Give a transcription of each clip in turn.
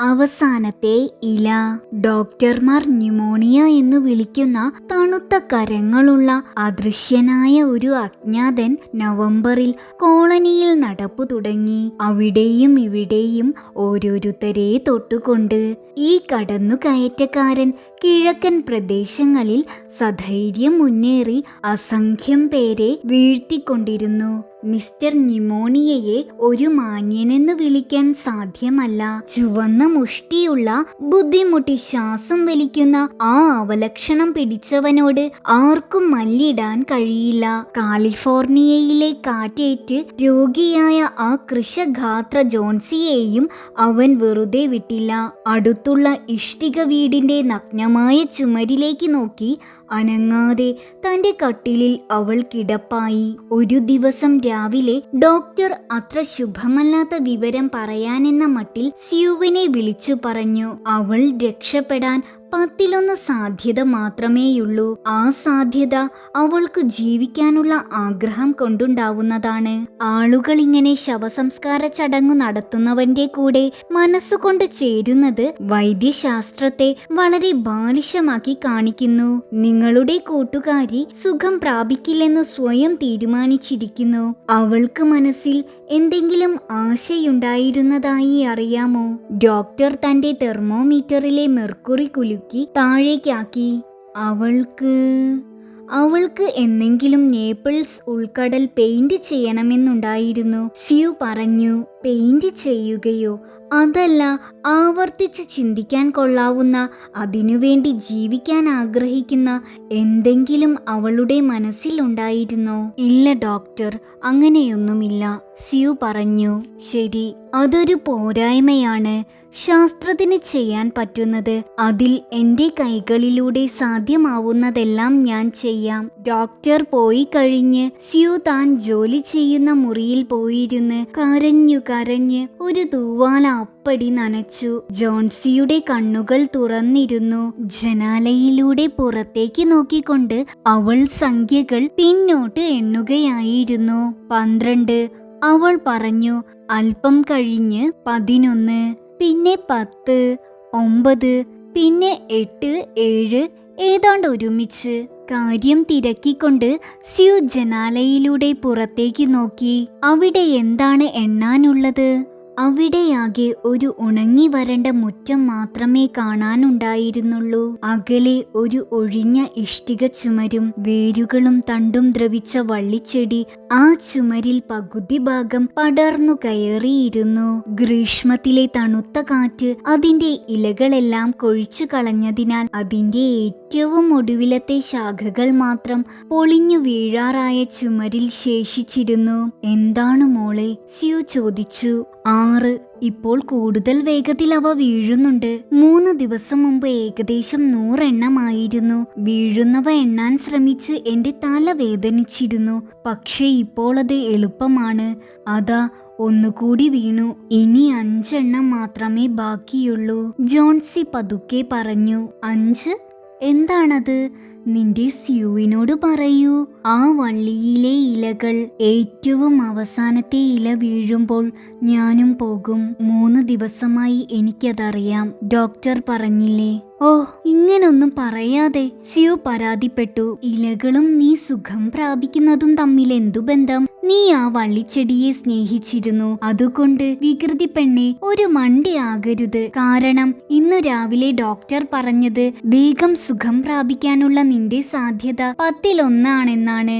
അവസാനത്തെ ഇല. ഡോക്ടർമാർ ന്യൂമോണിയ എന്ന് വിളിക്കുന്ന തണുത്ത കരങ്ങളുള്ള അദൃശ്യനായ ഒരു അജ്ഞാതൻ നവംബറിൽ കോളനിയിൽ നടപ്പു തുടങ്ങി. അവിടെയും ഇവിടെയും ഓരോരുത്തരെ തൊട്ടുകൊണ്ട് ഈ കടന്നുകയറ്റക്കാരൻ കിഴക്കൻ പ്രദേശങ്ങളിൽ സധൈര്യം മുന്നേറി അസംഖ്യം പേരെ വീഴ്ത്തിക്കൊണ്ടിരുന്നു. മിസ്റ്റർ ന്യൂമോണിയയെ ഒരു മാന്യനെന്ന് വിളിക്കാൻ സാധ്യമല്ല. ചുവന്ന മുഷ്ടിയുള്ള ബുദ്ധിമുട്ടി ശ്വാസം വലിക്കുന്ന ആ അവലക്ഷണം പിടിച്ചവനോട് ആർക്കും മല്ലിടാൻ കഴിയില്ല. കാലിഫോർണിയയിലെ കാറ്റേറ്റ് രോഗിയായ ആ കൃഷഗാത്ര ജോൺസിയെയും അവൻ വെറുതെ വിട്ടില്ല. അടുത്തുള്ള ഇഷ്ടിക വീടിന്റെ നഗ്നമായ ചുമരിലേക്ക് നോക്കി അനങ്ങാതെ തന്റെ കട്ടിലിൽ അവൾ കിടപ്പായി. ഒരു ദിവസം രാവിലെ ഡോക്ടർ അത്ര ശുഭമല്ലാത്ത വിവരം പറയാനെന്ന മട്ടിൽ സ്യൂവിനെ വിളിച്ചു പറഞ്ഞു. അവൾ രക്ഷപ്പെടാൻ പത്തിലൊന്ന് സാധ്യത മാത്രമേയുള്ളൂ. ആ സാധ്യത അവൾക്ക് ജീവിക്കാനുള്ള ആഗ്രഹം കൊണ്ടുണ്ടാവുന്നതാണ്. ആളുകൾ ഇങ്ങനെ ശവസംസ്കാര ചടങ്ങ് നടത്തുന്നവന്റെ കൂടെ മനസ്സുകൊണ്ട് ചേരുന്നത് വൈദ്യശാസ്ത്രത്തെ വളരെ ബാലിശമാക്കി കാണിക്കുന്നു. നിങ്ങളുടെ കൂട്ടുകാരി സുഖം പ്രാപിക്കില്ലെന്ന് സ്വയം തീരുമാനിച്ചിരിക്കുന്നു. അവൾക്ക് മനസ്സിൽ എന്തെങ്കിലും ആശയുണ്ടായിരുന്നതായി അറിയാമോ? ഡോക്ടർ തന്റെ തെർമോമീറ്ററിലെ മെർക്കുറി കുലുക്കി താഴേക്കാക്കി. അവൾക്ക് അവൾക്ക് എന്തെങ്കിലും നേപ്പിൾസ് ഉൾക്കടൽ പെയിന്റ് ചെയ്യണമെന്നുണ്ടായിരുന്നു. സ്യു പറഞ്ഞു പെയിന്റ് ചെയ്യുകയോ? അതല്ല ആവർത്തിച്ച് ചിന്തിക്കാൻ കൊള്ളാവുന്ന അതിനുവേണ്ടി ജീവിക്കാൻ ആഗ്രഹിക്കുന്ന എന്തെങ്കിലും അവളുടെ മനസ്സിലുണ്ടായിരുന്നോ? ഇല്ല ഡോക്ടർ അങ്ങനെയൊന്നുമില്ല. സ്യു പറഞ്ഞു ശരി അതൊരു പോരായ്മയാണ്. ശാസ്ത്രത്തിന് ചെയ്യാൻ പറ്റുന്നത് അതിൽ എന്റെ കൈകളിലൂടെ സാധ്യമാവുന്നതെല്ലാം ഞാൻ ചെയ്യാം. ഡോക്ടർ പോയി കഴിഞ്ഞ് സ്യു താൻ ജോലി ചെയ്യുന്ന മുറിയിൽ പോയിരുന്ന് കരഞ്ഞു കരഞ്ഞ് ഒരു തൂവാല അപ്പടി നനച്ചു. ജോൺസിയുടെ കണ്ണുകൾ തുറന്നിരുന്നു. ജനാലയിലൂടെ പുറത്തേക്ക് നോക്കിക്കൊണ്ട് അവൾ സംഖ്യകൾ പിന്നോട്ട് എണ്ണുകയായിരുന്നു. പന്ത്രണ്ട് അവൾ പറഞ്ഞു അല്പം കഴിഞ്ഞ് പതിനൊന്ന് പിന്നെ പത്ത് ഒമ്പത് പിന്നെ എട്ട് ഏഴ് ഏതാണ്ട് ഒരുമിച്ച്. കാര്യം തിരക്കിക്കൊണ്ട് സ്യു ജനാലയിലൂടെ പുറത്തേക്ക് നോക്കി. അവിടെ എന്താണ് എണ്ണാനുള്ളത്? അവിടെയാകെ ഒരു ഉണങ്ങി വരണ്ട മുറ്റം മാത്രമേ കാണാനുണ്ടായിരുന്നുള്ളൂ. അകലെ ഒരു ഒഴിഞ്ഞ ഇഷ്ടിക ചുമരും വേരുകളും തണ്ടും ദ്രവിച്ച വള്ളിച്ചെടി ആ ചുമരിൽ പകുതി ഭാഗം പടർന്നു കയറിയിരുന്നു. ഗ്രീഷ്മത്തിലെ തണുത്ത കാറ്റ് അതിന്റെ ഇലകളെല്ലാം കൊഴിച്ചു കളഞ്ഞതിനാൽ അതിന്റെ ഏറ്റവും ഒടുവിലത്തെ ശാഖകൾ മാത്രം പൊളിഞ്ഞു വീഴാറായ ചുമരിൽ ശേഷിച്ചിരുന്നു. എന്താണ് മോളെ? സിയു ചോദിച്ചു. ആറ്. ഇപ്പോൾ കൂടുതൽ വേഗത്തിൽ അവ വീഴുന്നുണ്ട്. മൂന്ന് ദിവസം മുമ്പ് ഏകദേശം നൂറെണ്ണമായിരുന്നു. വീഴുന്നവ എണ്ണാൻ ശ്രമിച്ച് എന്റെ തല വേദനിച്ചിരുന്നു. പക്ഷേ ഇപ്പോൾ അത് എളുപ്പമാണ്. അതാ ഒന്നുകൂടി വീണു. ഇനി അഞ്ചെണ്ണം മാത്രമേ ബാക്കിയുള്ളൂ. ജോൺസി പതുക്കെ പറഞ്ഞു. അഞ്ച്? എന്താണത്? നിന്റെ സ്യൂവിനോട് പറയൂ. ആ വള്ളിയിലെ ഇലകൾ ഏറ്റവും അവസാനത്തെ ഇല വീഴുമ്പോൾ ഞാനും പോകും. മൂന്ന് ദിവസമായി എനിക്കതറിയാം. ഡോക്ടർ പറഞ്ഞില്ലേ? ഓ ഇങ്ങനൊന്നും പറയാതെ. സ്യു പരാതിപ്പെട്ടു. ഇലകളും നീ സുഖം പ്രാപിക്കുന്നതും തമ്മിൽ എന്തു ബന്ധം? നീ ആ വള്ളിച്ചെടിയെ സ്നേഹിച്ചിരുന്നു. അതുകൊണ്ട് വികൃതി പെണ്ണെ ഒരു മണ്ടി ആകരുത്. കാരണം ഇന്നു രാവിലെ ഡോക്ടർ പറഞ്ഞത് വേഗം സുഖം പ്രാപിക്കാനുള്ള നിന്റെ സാധ്യത പത്തിലൊന്നാണെന്നാണ്.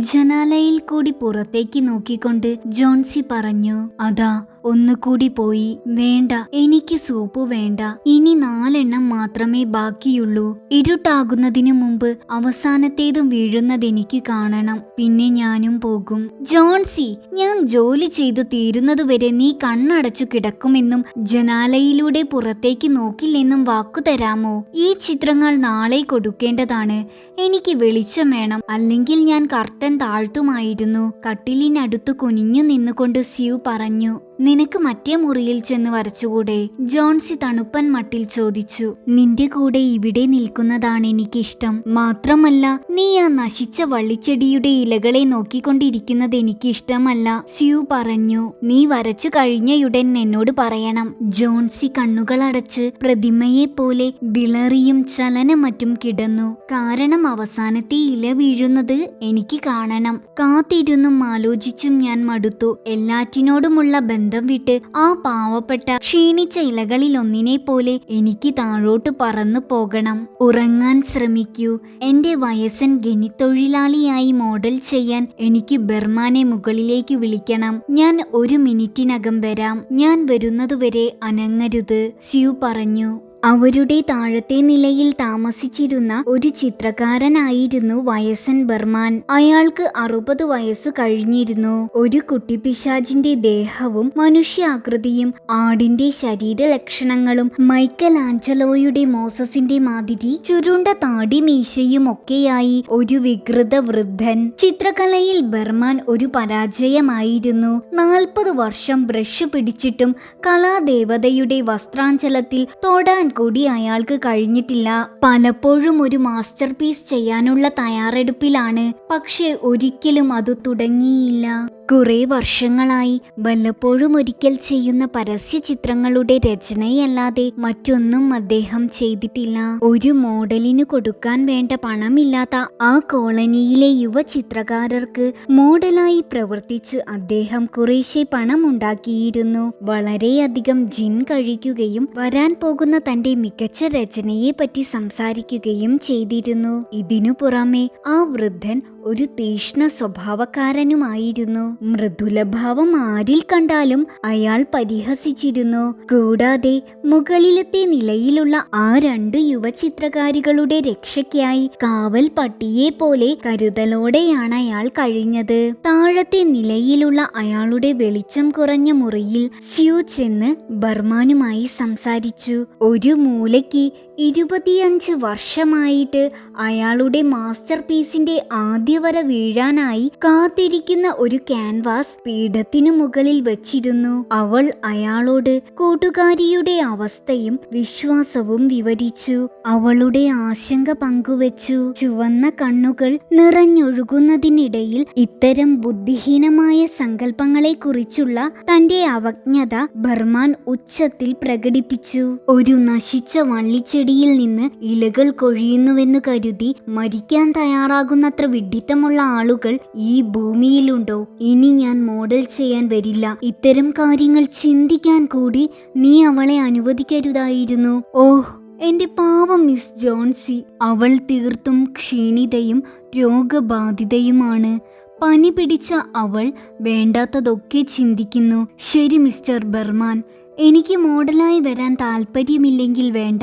ജനാലയിൽ കൂടി പുറത്തേക്ക് നോക്കിക്കൊണ്ട് ജോൺസി പറഞ്ഞു അതാ ഒന്നുകൂടി പോയി. വേണ്ട എനിക്ക് സൂപ്പ് വേണ്ട. ഇനി നാലെണ്ണം മാത്രമേ ബാക്കിയുള്ളൂ. ഇരുട്ടാകുന്നതിനു മുമ്പ് അവസാനത്തേതും വീഴുന്നത് എനിക്ക് കാണണം. പിന്നെ ഞാനും പോകും. ജോൺസി ഞാൻ ജോലി ചെയ്തു തീരുന്നതുവരെ നീ കണ്ണടച്ചു കിടക്കുമെന്നും ജനാലയിലൂടെ പുറത്തേക്ക് നോക്കില്ലെന്നും വാക്കു തരാമോ? ഈ ചിത്രങ്ങൾ നാളെ കൊടുക്കേണ്ടതാണ്. എനിക്ക് വെളിച്ചം വേണം. അല്ലെങ്കിൽ ഞാൻ കർട്ടൻ താഴ്ത്തുമായിരുന്നു. കട്ടിലിനടുത്ത് കുനിഞ്ഞു നിന്നുകൊണ്ട് സ്യൂ പറഞ്ഞു. നിനക്ക് മറ്റേ മുറിയിൽ ചെന്ന് വരച്ചുകൂടെ? ജോൺസി തണുപ്പൻ മട്ടിൽ ചോദിച്ചു. നിന്റെ കൂടെ ഇവിടെ നിൽക്കുന്നതാണ് എനിക്കിഷ്ടം. മാത്രമല്ല നീ ആ നശിച്ച വള്ളിച്ചെടിയുടെ ഇലകളെ നോക്കിക്കൊണ്ടിരിക്കുന്നത് എനിക്കിഷ്ടമല്ല. സ്യൂ പറഞ്ഞു. നീ വരച്ചു കഴിഞ്ഞയുടൻ എന്നോട് പറയണം. ജോൺസി കണ്ണുകളടച്ച് പ്രതിമയെ പോലെ വിളറിയും ചലനമറ്റും കിടന്നു. കാരണം അവസാനത്തെ ഇല വീഴുന്നത് എനിക്ക് കാണണം. കാത്തിരുന്നും ആലോചിച്ചും ഞാൻ മടുത്തു. എല്ലാറ്റിനോടുമുള്ള ബന്ധം വിട്ട് ആ പാവപ്പെട്ട ക്ഷീണിച്ച ഇലകളിൽ ഒന്നിനെ പോലെ എനിക്ക് താഴോട്ട് പറന്നു പോകണം. ഉറങ്ങാൻ ശ്രമിക്കൂ. എന്റെ വയസ്സൻ ഗനിത്തൊഴിലാളിയായി മോഡൽ ചെയ്യാൻ എനിക്ക് ബർമാനെ മുകളിലേക്ക് വിളിക്കണം. ഞാൻ ഒരു മിനിറ്റിനകം വരാം. ഞാൻ വരുന്നതുവരെ അനങ്ങരുത് സ്യൂ പറഞ്ഞു. അവരുടെ താഴത്തെ നിലയിൽ താമസിച്ചിരുന്ന ഒരു ചിത്രകാരനായിരുന്നു വയസ്സൻ ബർമാൻ. അയാൾക്ക് അറുപത് വയസ്സ് കഴിഞ്ഞിരുന്നു. ഒരു കുട്ടിപ്പിശാജിന്റെ ദേഹവും മനുഷ്യാകൃതിയും ആടിന്റെ ശരീര ലക്ഷണങ്ങളും മൈക്കൽ ആഞ്ചലോയുടെ മോസസിന്റെ മാതിരി ചുരുണ്ട താടി മീശയും ഒക്കെയായി ഒരു വികൃത വൃദ്ധൻ ചിത്രകലയിൽ ബർമാൻ ഒരു പരാജയമായിരുന്നു. നാൽപ്പത് വർഷം ബ്രഷ് പിടിച്ചിട്ടും കലാദേവതയുടെ വസ്ത്രാഞ്ചലത്തിൽ തൊടാൻ കൂടി അയാൾക്ക് കഴിഞ്ഞിട്ടില്ല. പലപ്പോഴും ഒരു മാസ്റ്റർ പീസ് ചെയ്യാനുള്ള തയ്യാറെടുപ്പിലാണ്. പക്ഷെ ഒരിക്കലും അത് തുടങ്ങിയില്ല. കുറെ വർഷങ്ങളായി വല്ലപ്പോഴും ഒരിക്കൽ ചെയ്യുന്ന പരസ്യ ചിത്രങ്ങളുടെ രചനയല്ലാതെ മറ്റൊന്നും അദ്ദേഹം ചെയ്തിട്ടില്ല. ഒരു മോഡലിന് കൊടുക്കാൻ വേണ്ട പണമില്ലാത്ത ആ കോളനിയിലെ യുവ ചിത്രകാരർക്ക് മോഡലായി പ്രവർത്തിച്ച് അദ്ദേഹം കുറേശ്ശെ പണമുണ്ടാക്കിയിരുന്നു. വളരെയധികം ജിൻ കഴിക്കുകയും വരാൻ പോകുന്ന തന്റെ മികച്ച രചനയെ പറ്റി സംസാരിക്കുകയും ചെയ്തിരുന്നു. ഇതിനു പുറമെ ആ വൃദ്ധൻ ഒരു തീഷ്ണ സ്വഭാവക്കാരനുമായിരുന്നു. മൃദുലഭാവം ആരിൽ കണ്ടാലും അയാൾ പരിഹസിച്ചിരുന്നു. കൂടാതെ മുകളിലത്തെ നിലയിലുള്ള ആ രണ്ട് യുവ ചിത്രകാരികളുടെ രക്ഷയ്ക്കായി കാവൽ പട്ടിയെ പോലെ കരുതലോടെയാണ് അയാൾ കഴിഞ്ഞത്. താഴത്തെ നിലയിലുള്ള അയാളുടെ വെളിച്ചം കുറഞ്ഞ മുറിയിൽ സ്യൂ ചെന്ന് ബർമാനുമായി സംസാരിച്ചു. ഒരു മൂലയ്ക്ക് ഇരുപത്തിയഞ്ച് വർഷമായിട്ട് അയാളുടെ മാസ്റ്റർ പീസിന്റെ ആദ്യവര വീഴാനായി കാത്തിരിക്കുന്ന ഒരു ക്യാൻവാസ് പീഠത്തിനു മുകളിൽ വച്ചിരുന്നു. അവൾ അയാളോട് കൂട്ടുകാരിയുടെ അവസ്ഥയും വിശ്വാസവും വിവരിച്ചു. അവളുടെ ആശങ്ക പങ്കുവച്ചു. ചുവന്ന കണ്ണുകൾ നിറഞ്ഞൊഴുകുന്നതിനിടയിൽ ഇത്തരം ബുദ്ധിഹീനമായ സങ്കല്പങ്ങളെക്കുറിച്ചുള്ള തന്റെ അവജ്ഞത ബർമാൻ ഉച്ചത്തിൽ പ്രകടിപ്പിച്ചു. ഒരു നശിച്ച വള്ളിച്ചെടിയിൽ നിന്ന് ഇലകൾ കൊഴിയുന്നുവെന്ന് കരുതി മരിക്കാൻ തയ്യാറാകുന്നത്ര വിഡിത്തമുള്ള ആളുകൾ ഈ ഭൂമിയിലുണ്ടോ? ഇനി ഞാൻ മോഡൽ ചെയ്യാൻ വരില്ല. ഇത്തരം കാര്യങ്ങൾ ചിന്തിക്കാൻ കൂടി നീ അവളെ അനുവദിക്കരുതായിരുന്നു. ഓഹ് എന്റെ പാവം മിസ് ജോൺസി. അവൾ തീർത്തും ക്ഷീണിതയും രോഗബാധിതയുമാണ്. പനി പിടിച്ച അവൾ വേണ്ടാത്തതൊക്കെ ചിന്തിക്കുന്നു. ശരി മിസ്റ്റർ ബർമാൻ എനിക്ക് മോഡലായി വരാൻ താല്പര്യമില്ലെങ്കിൽ വേണ്ട.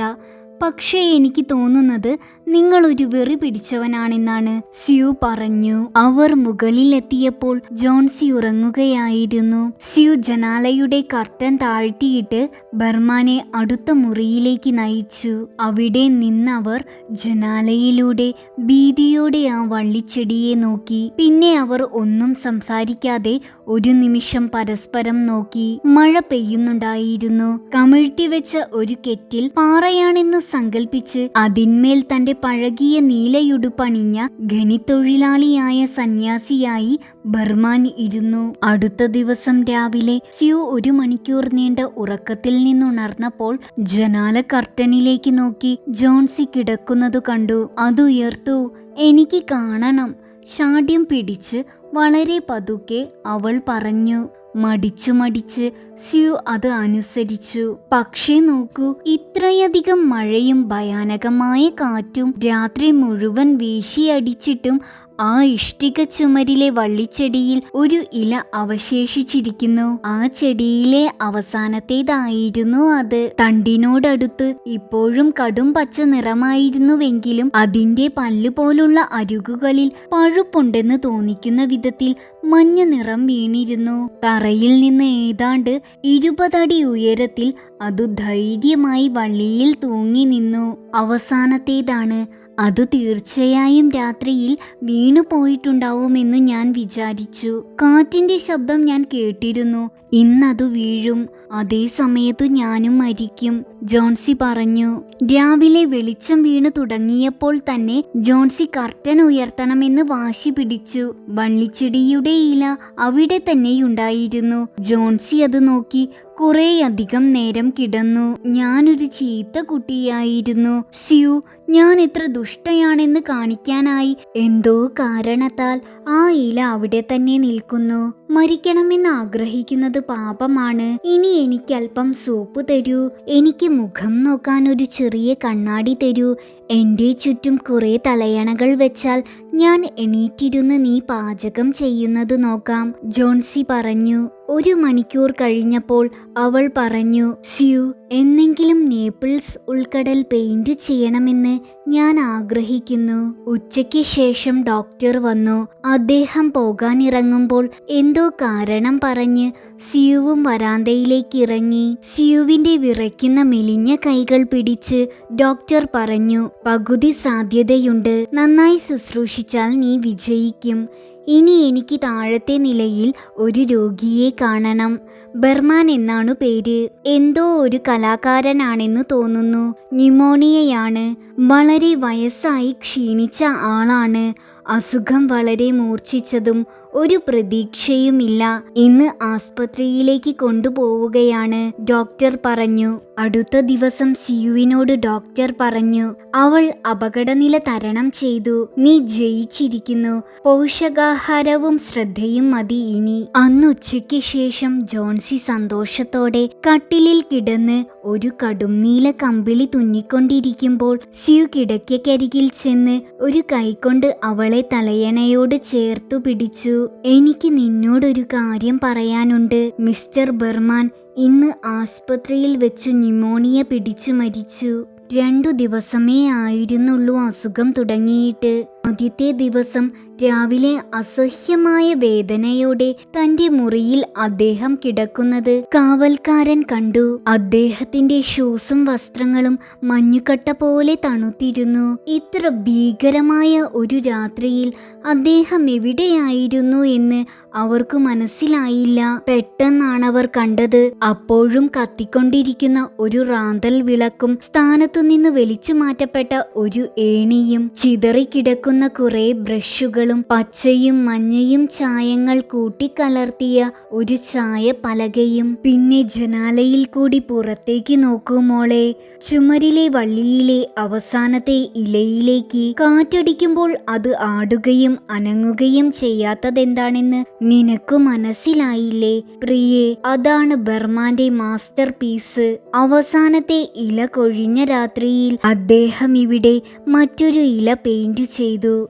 പക്ഷേ എനിക്ക് തോന്നുന്നത് നിങ്ങൾ ഒരു വെറി പിടിച്ചവനാണെന്നാണ് സ്യൂ പറഞ്ഞു. അവർ മുകളിലെത്തിയപ്പോൾ ജോൺസി ഉറങ്ങുകയായിരുന്നു. സ്യൂ ജനാലയുടെ കർട്ടൻ താഴ്ത്തിയിട്ട് ബർമാനെ അടുത്ത മുറിയിലേക്ക് നയിച്ചു. അവിടെ നിന്നവർ ജനാലയിലൂടെ ഭീതിയോടെ ആ വള്ളിച്ചെടിയെ നോക്കി. പിന്നെ അവർ ഒന്നും സംസാരിക്കാതെ ഒരു നിമിഷം പരസ്പരം നോക്കി. മഴ പെയ്യുന്നുണ്ടായിരുന്നു. കമിഴ്ത്തിവെച്ച ഒരു കെറ്റിൽ പാറയാണെന്ന് സങ്കൽപ്പിച്ച് അതിന്മേൽ തന്റെ പഴകിയ നീലയുടുപ്പണിഞ്ഞ ഖനിത്തൊഴിലാളിയായ സന്യാസിയായി ബർമാൻ ഇരുന്നു. അടുത്ത ദിവസം രാവിലെ സ്യു ഒരു മണിക്കൂർ നീണ്ട ഉറക്കത്തിൽ നിന്നുണർന്നപ്പോൾ ജനാല കർട്ടനിലേക്ക് നോക്കി ജോൺസി കിടക്കുന്നതു കണ്ടു. അതുയർത്തു എനിക്ക് കാണണം ഷാഠ്യം പിടിച്ച് വളരെ പതുക്കെ അവൾ പറഞ്ഞു. മടിച്ചു മടിച്ച് സ്യു അത് അനുസരിച്ചു. പക്ഷേ നോക്കൂ ഇത്രയധികം മഴയും ഭയാനകമായ കാറ്റും രാത്രി മുഴുവൻ വീശിയടിച്ചിട്ടും ആ ഇഷ്ടിക ചുമരിലെ വള്ളിച്ചെടിയിൽ ഒരു ഇല അവശേഷിച്ചിരിക്കുന്നു. ആ ചെടിയിലെ അവസാനത്തേതായിരുന്നു അത്. തണ്ടിനോടടുത്ത് ഇപ്പോഴും കടും പച്ച നിറമായിരുന്നുവെങ്കിലും അതിന്റെ പല്ലുപോലുള്ള അരുകുകളിൽ പഴുപ്പുണ്ടെന്ന് തോന്നിക്കുന്ന വിധത്തിൽ മഞ്ഞ നിറം വീണിരുന്നു. തറയിൽ നിന്ന് ഏതാണ്ട് ഇരുപതടി ഉയരത്തിൽ അതു ധൈര്യമായി വള്ളിയിൽ തൂങ്ങി നിന്നു. അവസാനത്തേതാണ് അത് തീർച്ചയായും രാത്രിയിൽ വീണു പോയിട്ടുണ്ടാവുമെന്ന് ഞാൻ വിചാരിച്ചു. കാറ്റിന്റെ ശബ്ദം ഞാൻ കേട്ടിരുന്നു. ഇന്നത് വീഴും. അതേ സമയത്ത് ഞാനും മരിക്കും. ജോൺസി പറഞ്ഞു. രാവിലെ വെളിച്ചം വീണു തുടങ്ങിയപ്പോൾ തന്നെ ജോൺസി കർട്ടൻ ഉയർത്തണമെന്ന് വാശി പിടിച്ചു. വള്ളിച്ചെടിയുടെ ഇല അവിടെ തന്നെയുണ്ടായിരുന്നു. ജോൺസി അത് നോക്കി കുറേയധികം നേരം കിടന്നു. ഞാനൊരു ചീത്ത കുട്ടിയായിരുന്നു. സ്യു ഞാൻ എത്ര ദുഷ്ടയാണെന്ന് കാണിക്കാനായി എന്തോ കാരണത്താൽ ആ ഇല അവിടെ തന്നെ നിൽക്കുന്നു. മരിക്കണമെന്ന് ആഗ്രഹിക്കുന്നത് പാപമാണ്. ഇനി എനിക്ക് അല്പം സൂപ്പ് തരൂ. എനിക്ക് മുഖം നോക്കാൻ ഒരു ചെറിയ കണ്ണാടി തരൂ. എന്റെ ചുറ്റും കുറേ തലയണകൾ വെച്ചാൽ ഞാൻ എണീറ്റിരുന്ന് നീ പാചകം ചെയ്യുന്നത് നോക്കാം. ജോൺസി പറഞ്ഞു. ഒരു മണിക്കൂർ കഴിഞ്ഞപ്പോൾ അവൾ പറഞ്ഞു സ്യു എന്നെങ്കിലും നേപ്പിൾസ് ഉൾക്കടൽ പെയിന്റ് ചെയ്യണമെന്ന് ഞാൻ ആഗ്രഹിക്കുന്നു. ഉച്ചയ്ക്ക് ശേഷം ഡോക്ടർ വന്നു. അദ്ദേഹം പോകാനിറങ്ങുമ്പോൾ എന്തോ കാരണം പറഞ്ഞ് സിയുവും വരാന്തയിലേക്ക് ഇറങ്ങി. സിയുവിന്റെ വിറയ്ക്കുന്ന മെലിഞ്ഞ കൈകൾ പിടിച്ച് ഡോക്ടർ പറഞ്ഞു പകുതി സാധ്യതയുണ്ട്. നന്നായി ശുശ്രൂഷിച്ചാൽ നീ വിജയിക്കും. ഇനി എനിക്ക് താഴത്തെ നിലയിൽ ഒരു രോഗിയെ കാണണം. ബർമാൻ എന്നാണു പേര്. എന്തോ ഒരു കലാകാരനാണെന്ന് തോന്നുന്നു. ന്യൂമോണിയയാണ്. വളരെ വയസ്സായി ക്ഷീണിച്ച ആളാണ്. അസുഖം വളരെ മൂർച്ഛിച്ചതും ഒരു പ്രതീക്ഷയുമില്ല. ഇന്ന് ആസ്പത്രിയിലേക്ക് കൊണ്ടുപോവുകയാണ്. ഡോക്ടർ പറഞ്ഞു. അടുത്ത ദിവസം സിയുവിനോട് ഡോക്ടർ പറഞ്ഞു. അവൾ അപകടനില തരണം ചെയ്തു. നീ ജയിച്ചിരിക്കുന്നു. പോഷകാഹാരവും ശ്രദ്ധയും മതി ഇനി. അന്നുച്ചയ്ക്ക് ശേഷം ജോൺസി സന്തോഷത്തോടെ കട്ടിലിൽ കിടന്ന് ഒരു കടും നീല കമ്പിളി തുന്നിക്കൊണ്ടിരിക്കുമ്പോൾ സ്യു കിടക്കക്കരികിൽ ചെന്ന് ഒരു കൈകൊണ്ട് അവളെ തലയണയോട് ചേർത്തു പിടിച്ചു. എനിക്ക് നിന്നോടൊരു കാര്യം പറയാനുണ്ട് മിസ്റ്റർ ബർമാൻ. ഇന്ന് ആസ്പത്രിയിൽ വെച്ച് ന്യൂമോണിയ പിടിച്ചു മരിച്ചു. രണ്ടു ദിവസമേ ആയിരുന്നുള്ളൂ അസുഖം തുടങ്ങിയിട്ട്. ആദ്യത്തെ ദിവസം രാവിലെ അസഹ്യമായ വേദനയോടെ തന്റെ മുറിയിൽ അദ്ദേഹം കിടക്കുന്നത് കാവൽക്കാരൻ കണ്ടു. അദ്ദേഹത്തിന്റെ ഷൂസും വസ്ത്രങ്ങളും മഞ്ഞുകട്ട പോലെ തണുത്തിരുന്നു. ഇത്ര ഭീകരമായ ഒരു രാത്രിയിൽ അദ്ദേഹം എവിടെയായിരുന്നു എന്ന് അവർക്ക് മനസ്സിലായില്ല. പെട്ടെന്നാണവർ കണ്ടത്. അപ്പോഴും കത്തിക്കൊണ്ടിരിക്കുന്ന ഒരു റാന്തൽ വിളക്കും സ്ഥാനത്തുനിന്ന് വലിച്ചു മാറ്റപ്പെട്ട ഒരു ഏണിയും ചിതറിക്കിടക്കുന്ന കുറെ ബ്രഷുകളും പച്ചയും മഞ്ഞയും ചായങ്ങൾ കൂട്ടിക്കലർത്തിയ ഒരു ചായ പലകയും പിന്നെ ജനാലയിൽ കൂടി പുറത്തേക്ക് നോക്കൂ മോളെ. ചുമരിലെ വള്ളിയിലെ അവസാനത്തെ ഇലയിലേക്ക് കാറ്റടിക്കുമ്പോൾ അത് ആടുകയും അനങ്ങുകയും ചെയ്യാത്തതെന്താണെന്ന് നിനക്ക് മനസ്സിലായില്ലേ? പ്രിയേ അതാണ് ബർമാന്റെ മാസ്റ്റർ പീസ്. അവസാനത്തെ ഇല കൊഴിഞ്ഞ രാത്രിയിൽ അദ്ദേഹം ഇവിടെ മറ്റൊരു ഇല പെയിന്റ് ചെയ്തു.